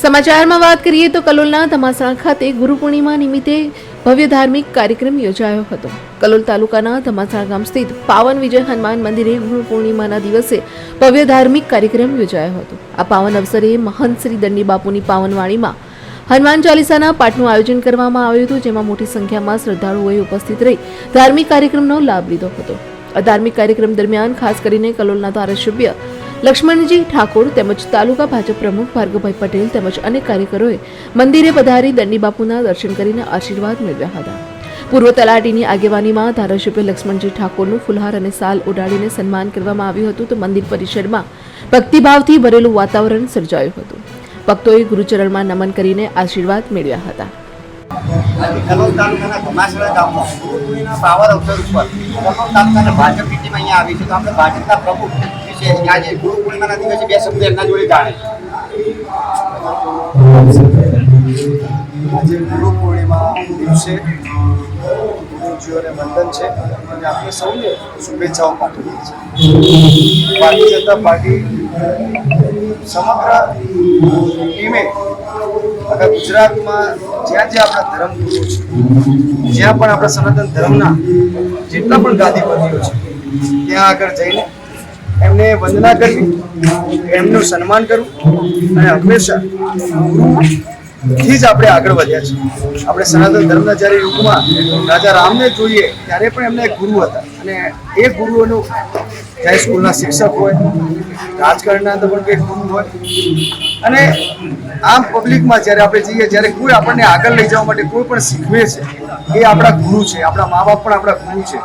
સમાચારમાં વાત કરીએ તો કલોલના ધમાસણા ખાતે ગુરુ પૂર્ણિમા નિમિત્તે ભવ્ય ધાર્મિક કાર્યક્રમ યોજાયો હતો. કલોલ તાલુકાના ધમાસણા ગામ સ્થિત પાવન વિજય હનુમાન મંદિરે ગુરુ પૂર્ણિમાના દિવસે ભવ્ય ધાર્મિક કાર્યક્રમ યોજાયો હતો. આ પાવન અવસરે મહંત શ્રી દંડી બાપુની પાવનવાણીમાં હનુમાન ચાલીસાના પાઠનું આયોજન કરવામાં આવ્યું હતું, જેમાં મોટી સંખ્યામાં શ્રદ્ધાળુઓએ ઉપસ્થિત રહી ધાર્મિક કાર્યક્રમનો લાભ લીધો હતો. આ ધાર્મિક કાર્યક્રમ દરમિયાન ખાસ કરીને કલોલના ધારાસભ્ય લક્ષ્મણજી ઠાકોર તેમજ તાલુકા ભાજપ પ્રમુખ ભાર્ગવભાઈ પટેલ તેમજ અનેક કાર્યકરોએ મંદિરે પધારી દંડી બાપુના દર્શન કરીને આશીર્વાદ મેળવ્યા હતા. પૂર્વ તલાટીની આગેવાનીમાં ધારાસભ્ય લક્ષ્મણજી ઠાકોરનું ફુલહાર અને સાલ ઉડાડીને સન્માન કરવામાં આવ્યું હતું તો મંદિર પરિસરમાં ભક્તિભાવથી ભરેલું વાતાવરણ સર્જાયું હતું. ભક્તોએ ગુરુચરણમાં નમન કરીને આશીર્વાદ મેળવ્યા હતા. અહીંયા આવી છે. તો આપણે ભાજપના પ્રમુખ વિશે આજે ગુરુ પૂર્ણિમાના બે શબ્દ જોડે જાણે આજે ગુરુ પૂર્ણિમા દિવસે ગુરુજીઓને વંદન છે અને આપણે સૌને શુભેચ્છાઓ પાઠવીએ છીએ. સમગ્ર ટીમે આખા ગુજરાતમાં જ્યાં જ્યાં આપણા ધર્મગુરુઓ છે, જ્યાં પણ આપણા સનાતન ધર્મના જેટલા પણ ગાદીપતિઓ છે, ત્યાં આગળ જઈને એમને વંદના કરવી, એમનું સન્માન કરવું અને હંમેશા ગુરુ થી જ આપણે આગળ વધ્યા છીએ. આપણે સનાતન ધર્મના જ્યારે યુગમાં રાજા રામને જોઈએ ત્યારે પણ એમના ગુરુ હતા. અને એ ગુરુઓનું ચાહે સ્કૂલના શિક્ષક હોય, રાજકારણના અંદર પણ કંઈક ગુરુ હોય. અને આમ પબ્લિકમાં જ્યારે આપણે જઈએ, જ્યારે કોઈ આપણને આગળ લઈ જવા માટે કોઈ પણ શીખવે છે, એ આપણા ગુરુ છે, આપણા મા બાપ પણ આપણા ગુરુ છે.